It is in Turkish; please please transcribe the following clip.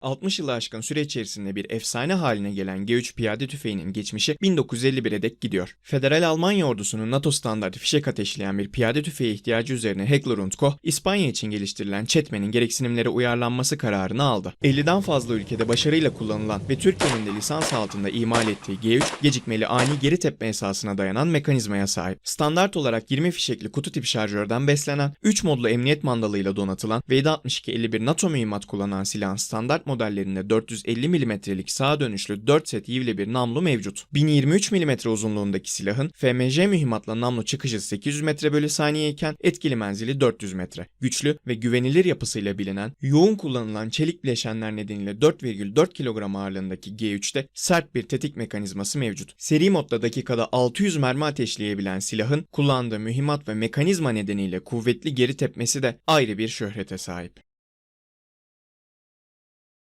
60 yılı aşkın süre içerisinde bir efsane haline gelen G3 piyade tüfeğinin geçmişi 1951'e dek gidiyor. Federal Almanya ordusunun NATO standartı fişek ateşleyen bir piyade tüfeğe ihtiyacı üzerine Heckler Koch, İspanya için geliştirilen Chetman'in gereksinimlere uyarlanması kararını aldı. 50'den fazla ülkede başarıyla kullanılan ve Türkiye'nin de lisans altında imal ettiği G3, gecikmeli ani geri tepme esasına dayanan mekanizmaya sahip. Standart olarak 20 fişekli kutu tipi şarjörden beslenen, 3 modlu emniyet mandalıyla donatılan ve 7.62-51 NATO mühimmat kullanan silahın standart modellerinde 450 mm'lik sağa dönüşlü 4 set yivli bir namlu mevcut. 1023 mm uzunluğundaki silahın FMJ mühimmatla namlu çıkışı 800 metre bölü saniye iken etkili menzili 400 metre. Güçlü ve güvenilir yapısıyla bilinen, yoğun kullanılan çelik bileşenler nedeniyle 4,4 kilogram ağırlığındaki G3'te sert bir tetik mekanizması mevcut. Seri modda dakikada 600 mermi ateşleyebilen silahın kullandığı mühimmat ve mekanizma nedeniyle kuvvetli geri tepmesi de ayrı bir şöhrete sahip.